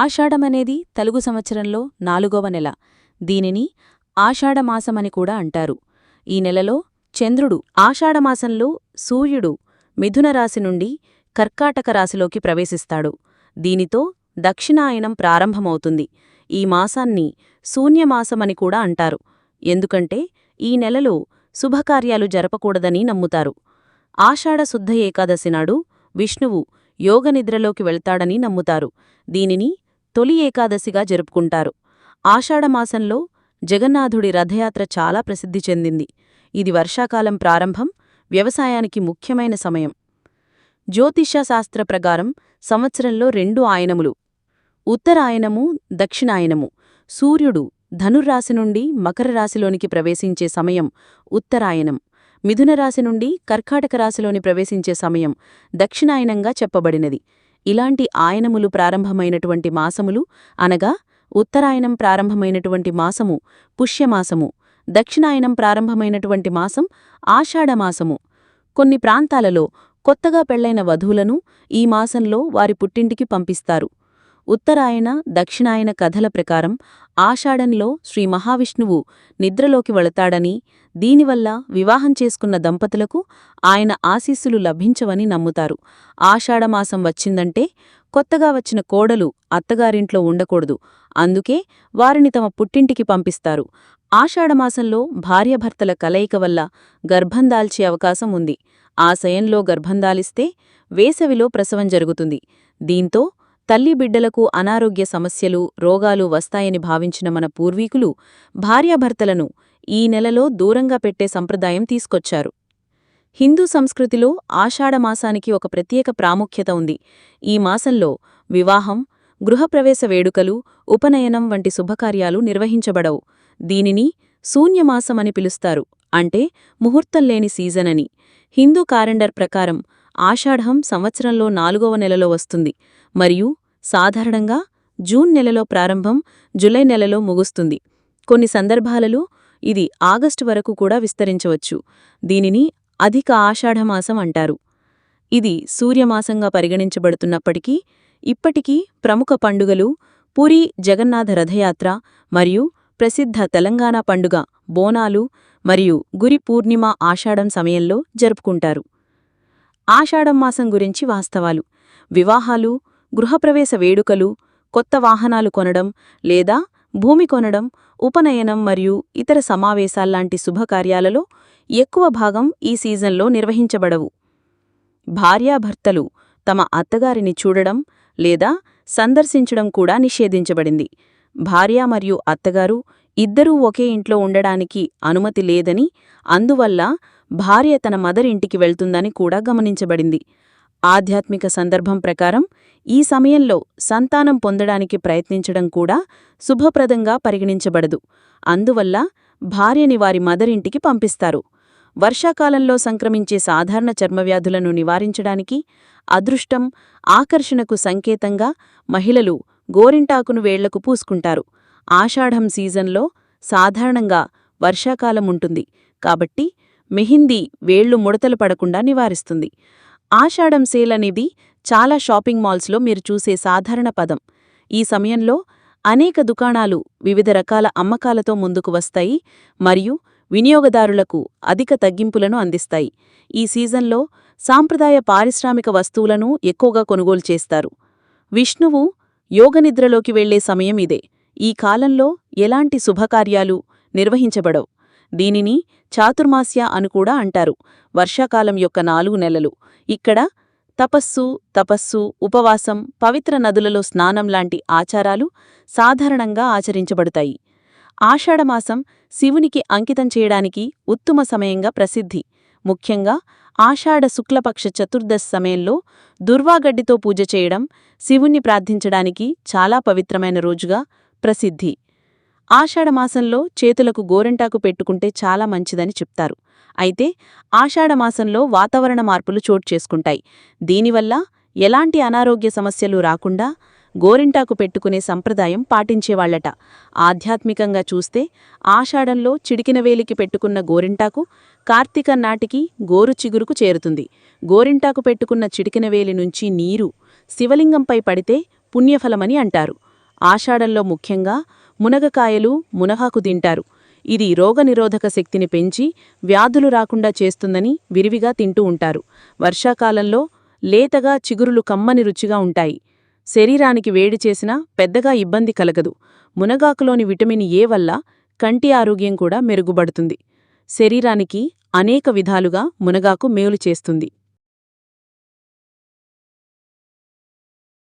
ఆషాఢమనేది తెలుగు సంవత్సరంలో నాలుగవ నెల. దీనిని ఆషాఢమాసమని కూడా అంటారు. ఈ నెలలో చంద్రుడు ఆషాఢమాసంలో సూర్యుడు మిథున రాశి నుండి కర్కాటక రాశిలోకి ప్రవేశిస్తాడు. దీనితో దక్షిణాయనం ప్రారంభమవుతుంది. ఈ మాసాన్ని శూన్యమాసమని కూడా అంటారు. ఎందుకంటే ఈ నెలలో శుభకార్యాలు జరపకూడదని నమ్ముతారు. ఆషాఢ శుద్ధ ఏకాదశి నాడు విష్ణువు యోగనిద్రలోకి వెళ్తాడని నమ్ముతారు. దీనిని తొలి ఏకాదశిగా జరుపుకుంటారు. ఆషాఢమాసంలో జగన్నాథుడి రథయాత్ర చాలా ప్రసిద్ధి చెందింది. ఇది వర్షాకాలం ప్రారంభం వ్యవసాయానికి ముఖ్యమైన సమయం. జ్యోతిష శాస్త్ర ప్రకారం సంవత్సరంలో రెండు ఆయనములు. ఉత్తరాయనము దక్షిణాయనము. సూర్యుడు ధనుర్రాశి నుండి మకర రాశిలోనికి ప్రవేశించే సమయం ఉత్తరాయనం మిథునరాశి నుండి కర్కాటక రాశిలోని ప్రవేశించే సమయం దక్షిణాయనంగా చెప్పబడినది. ఇలాంటి ఆయనములు ప్రారంభమైనటువంటి మాసములు అనగా ఉత్తరాయణం ప్రారంభమైనటువంటి మాసము పుష్యమాసము దక్షిణాయనం ప్రారంభమైనటువంటి మాసం ఆషాఢమాసము. కొన్ని ప్రాంతాలలో కొత్తగా పెళ్ళైన వధువులను ఈ మాసంలో వారి పుట్టింటికి పంపిస్తారు. ఉత్తరాయణ దక్షిణాయన కథల ప్రకారం ఆషాఢంలో శ్రీ మహావిష్ణువు నిద్రలోకి వెళతాడని దీనివల్ల వివాహం చేసుకున్న దంపతులకు ఆయన ఆశీస్సులు లభించవని నమ్ముతారు. ఆషాఢమాసం వచ్చిందంటే కొత్తగా వచ్చిన కోడలు అత్తగారింట్లో ఉండకూడదు. అందుకే వారిని తమ పుట్టింటికి పంపిస్తారు. ఆషాఢమాసంలో భార్యభర్తల కలయిక వల్ల గర్భం దాల్చే అవకాశం ఉంది. ఆ శయంలో గర్భందాలిస్తే వేసవిలో ప్రసవం జరుగుతుంది. దీంతో తల్లి బిడ్డలకు అనారోగ్య సమస్యలు రోగాలు వస్తాయని భావించిన మన పూర్వీకులు భార్యాభర్తలను ఈ నెలలో దూరంగా పెట్టే సంప్రదాయం తీసుకొచ్చారు. హిందూ సంస్కృతిలో ఆషాఢమాసానికి ఒక ప్రత్యేక ప్రాముఖ్యత ఉంది. ఈ మాసంలో వివాహం గృహప్రవేశ వేడుకలు ఉపనయనం వంటి శుభకార్యాలు నిర్వహించబడవు. దీనిని శూన్యమాసమని పిలుస్తారు. అంటే ముహూర్తం లేని సీజనని హిందూ కాలెండర్ ప్రకారం ఆషాఢం సంవత్సరంలో నాలుగవ నెలలో వస్తుంది. మరియు సాధారణంగా జూన్ నెలలో ప్రారంభం జులై నెలలో ముగుస్తుంది. కొన్ని సందర్భాలలో ఇది ఆగస్టు వరకు కూడా విస్తరించవచ్చు. దీనిని అధిక ఆషాఢమాసం అంటారు. ఇది సూర్యమాసంగా పరిగణించబడుతున్నప్పటికీ ఇప్పటికీ ప్రముఖ పండుగలు పూరి జగన్నాథ రథయాత్ర మరియు ప్రసిద్ధ తెలంగాణ పండుగ బోనాలు మరియు గురి పూర్ణిమ ఆషాఢం సమయంలో జరుపుకుంటారు. ఆషాఢం మాసం గురించి వాస్తవాలు. వివాహాలు గృహప్రవేశ వేడుకలు కొత్త వాహనాలు కొనడం లేదా భూమి కొనడం ఉపనయనం మరియు ఇతర సమావేశాల్లాంటి శుభకార్యాలలో ఎక్కువ భాగం ఈ సీజన్లో నిర్వహించబడవు. భార్యాభర్తలు తమ అత్తగారిని చూడడం లేదా సందర్శించడం కూడా నిషేధించబడింది. భార్య మరియు అత్తగారు ఇద్దరూ ఒకే ఇంట్లో ఉండడానికి అనుమతి లేదని అందువల్ల భార్య తన మదరింటికి వెళ్తుందని కూడా గమనించబడింది. ఆధ్యాత్మిక సందర్భం ప్రకారం ఈ సమయంలో సంతానం పొందడానికి ప్రయత్నించడం కూడా శుభప్రదంగా పరిగణించబడదు. అందువల్ల భార్యని వారి మదరింటికి పంపిస్తారు. వర్షాకాలంలో సంక్రమించే సాధారణ చర్మవ్యాధులను నివారించడానికి అదృష్టం ఆకర్షణకు సంకేతంగా మహిళలు గోరింటాకును వేళ్ళకు పూసుకుంటారు. ఆషాఢం సీజన్లో సాధారణంగా వర్షాకాలం ఉంటుంది. కాబట్టి మెహిందీ వేళ్ళు ముడతలు పడకుండా నివారిస్తుంది. ఆషాఢం సేల్ అనేది చాలా షాపింగ్ మాల్స్లో మీరు చూసే సాధారణ పదం. ఈ సమయంలో అనేక దుకాణాలు వివిధ రకాల అమ్మకాలతో ముందుకు వస్తాయి మరియు వినియోగదారులకు అధిక తగ్గింపులను అందిస్తాయి. ఈ సీజన్లో సాంప్రదాయ పారిశ్రామిక వస్తువులను ఎక్కువగా కొనుగోలు చేస్తారు. విష్ణువు యోగనిద్రలోకి వెళ్ళే సమయం ఇదే. ఈ కాలంలో ఎలాంటి శుభకార్యాలు నిర్వహించబడవు. దీనిని చాతుర్మాస్య అని కూడా అంటారు. వర్షాకాలం యొక్క నాలుగు నెలలు. ఇక్కడ తపస్సు తపస్సు ఉపవాసం పవిత్ర నదులలో స్నానం లాంటి ఆచారాలు సాధారణంగా ఆచరించబడతాయి. ఆషాఢమాసం శివునికి అంకితం చేయడానికి ఉత్తమ సమయంగా ప్రసిద్ధి. ముఖ్యంగా ఆషాఢ శుక్లపక్ష చతుర్దశ సమయంలో దుర్వాగడ్డితో పూజ చేయడం శివుణ్ణి ప్రార్థించడానికి చాలా పవిత్రమైన రోజుగా ప్రసిద్ధి. ఆషాఢమాసంలో చేతులకు గోరెంటాకు పెట్టుకుంటే చాలా మంచిదని చెప్తారు. అయితే ఆషాఢమాసంలో వాతావరణ మార్పులు చోటు చేసుకుంటాయి. దీనివల్ల ఎలాంటి అనారోగ్య సమస్యలు రాకుండా గోరింటాకు పెట్టుకునే సంప్రదాయం పాటించేవాళ్ళట. ఆధ్యాత్మికంగా చూస్తే ఆషాఢంలో చిడికినవేలికి పెట్టుకున్న గోరింటాకు కార్తీక నాటికి గోరు చిగురుకు చేరుతుంది. గోరింటాకు పెట్టుకున్న చిడికినవేలి నుంచి నీరు శివలింగంపై పడితే పుణ్యఫలమని అంటారు. ఆషాఢంలో ముఖ్యంగా మునగకాయలు మునగాకు తింటారు. ఇది రోగనిరోధక శక్తిని పెంచి వ్యాధులు రాకుండా చేస్తుందని విరివిగా తింటూ ఉంటారు. వర్షాకాలంలో లేతగా చిగురులు కమ్మని రుచిగా ఉంటాయి. శరీరానికి వేడి చేసినా పెద్దగా ఇబ్బంది కలగదు. మునగాకులోని విటమిన్ ఏ వల్ల కంటి ఆరోగ్యం కూడా మెరుగుపడుతుంది. శరీరానికి అనేక విధాలుగా మునగాకు మేలు చేస్తుంది.